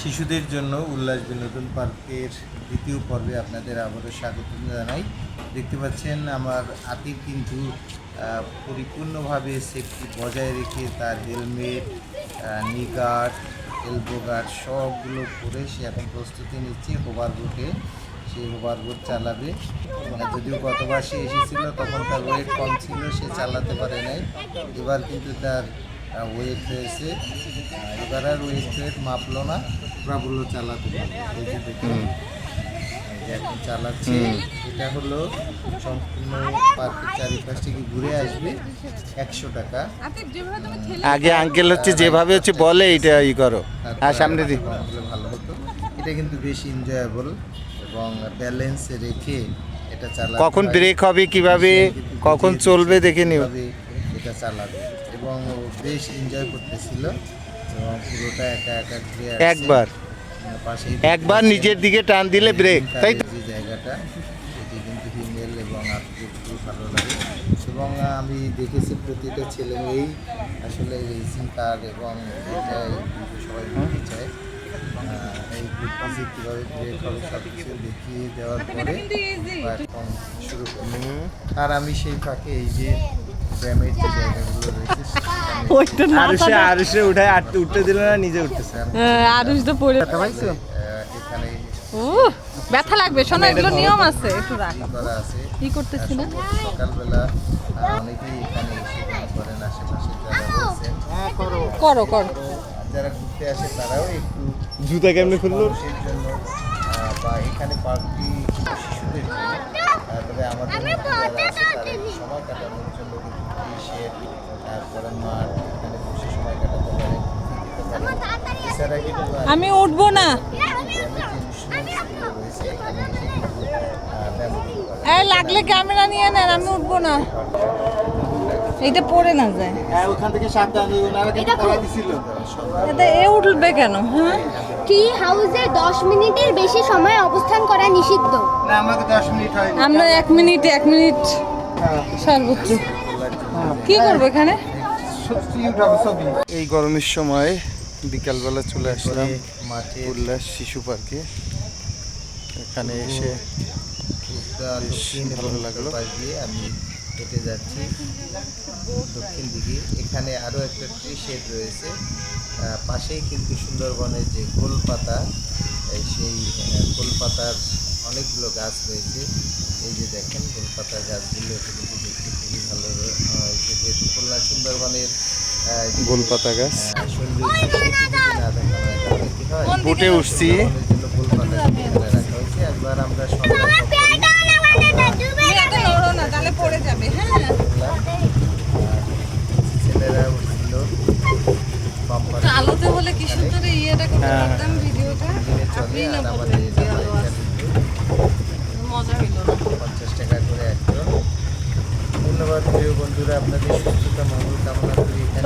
শিশুদের জন্য উল্লাস বিনোদন পার্কের দ্বিতীয় পর্বে আপনাদের আবারও স্বাগত জানাই। দেখতে পাচ্ছেন আমার আতির কিন্তু পরিপূর্ণভাবে সেফটি বজায় রেখে তার হেলমেট নি গার্ড এলবো গার্ড সবগুলো পরে সে এখন প্রস্তুতি নিচ্ছে হোভার বোটে সে হোভার বোট চালাবে। আহ, যদিও গতবার সে এসেছিল তখন তার ওয়েট কম ছিল সে চালাতে পারে নাই। এবার কিন্তু তার ওয়েট হয়েছে। এবার আর ওয়েট ওয়েট মাপলো না। প্রাবল্য চালাতে এই যে দেখুন। এখন চালাচ্ছে। এটা হলো সম্পূর্ণ পার্কের চারিপাশ থেকে ঘুরে আসবে একশো টাকা। আগে আঙ্কেল হচ্ছে যেভাবে হচ্ছে বলে এটা ই করো। আর সামনে দি তাহলে ভালো হতো। এটা কিন্তু বেশি এনজয়েবল এবং ব্যালেন্স রেখে এটা চালা কখন ব্রেক হবে কীভাবে কখন চলবে দেখে নিও। এটা চালাবে। এবং বেশ এনজয় করতেছিল এবং পুরোটা একা একা ঘুরে আসছে। একবার। পাশেই একবার নিজের দিকে টান দিলে ব্রেক তাই তো? যে জায়গাটা এটি কিন্তু হিমেল এবং আপনাদের খুব ভালো লাগে। এবং আমি দেখেছি প্রতিটা ছেলে মেয়েই আসলে রেসিং কার এবং এটা সবাই দেখতে চায়। আহ, এই গ্রুপটি কীভাবে ব্রেক হবে সব কিছু দেখিয়ে দেওয়ার পরে এখন শুরু করব। আর আমি সেই ফাঁকে এই যে ব্যায়ামের যে জায়গাগুলো রয়েছে ওইটা না আরুষে আরুষে উঠায় আটতে উঠতে দিল না নিজে উঠতেছে আরুষ তো পড়ে আহ, এখানে ও ব্যথা লাগবে। শোনো এগুলো নিয়ম আছে। একটু রাখ। ই করা আছে। কি করতেছি না সকালবেলা অনেকেই এখানে এসে গান করেন আশেপাশে যারা রয়েছেন করো। করো যারা ঘুরতে আসে তারাও একটু জুতা কেমনি খুললো? মানুষের জন্য বা এখানে পার্কটি শিশুদের জন্য। আমাদের সময় কাটানোর তারপরে এখানে বসে সময় কাটাতে পারে। এছাড়া কিন্তু আমি উঠবো না। লাগলে ক্যামেরা নিয়ে নেন আমি উঠবো না। এটা পড়ে না যায়। হ্যাঁ ওখান থেকে সাবধান ওনারা কিন্তু তারা দিছিল। এতে এ উঠবে কেন হ্যাঁ? ট্রি হাউসে দশ মিনিটের বেশি সময় অবস্থান করা নিষিদ্ধ। না আমাকে দশ মিনিট হয়নি আমরা এক মিনিট এক মিনিট সর্বোচ্চ কি করব এখানে? এই গরমের সময় বিকালবেলা চলে আসলাম মাঠে। উল্লাস শিশু পার্কে। এখানে এসে ভালো লাগল। আমি হেঁটে যাচ্ছি। দক্ষিণ দিকে। এখানে আরও একটা ট্রি শেড রয়েছে। পাশেই কিন্তু সুন্দরবনের যে গোলপাতা এই সেই আহ, গোলপাতার অনেকগুলো গাছ রয়েছে। এই যে দেখেন গোলপাতার গাছগুলো কিন্তু দেখতে খুবই ভালো যেহেতু খুলনা সুন্দরবনের গোলপাতা গাছ। বুটে উঠছি। গোলপাতা হয়েছে। একবার আমরা পড়ে যাবে হ্যাঁ। ছেলেরা উঠছিল আলোতে হলে কি সুন্দর ইয়েটা করতে হ্যাঁ। পারতাম ভিডিওটা দিনে চলে আপনি না আর আমাদের আছে। কিন্তু মজা হইল পঞ্চাশ টাকা করে একজন ধন্যবাদ প্রিয় বন্ধুরা আপনাদের সুস্থতা মঙ্গল কামনা করি। এখানে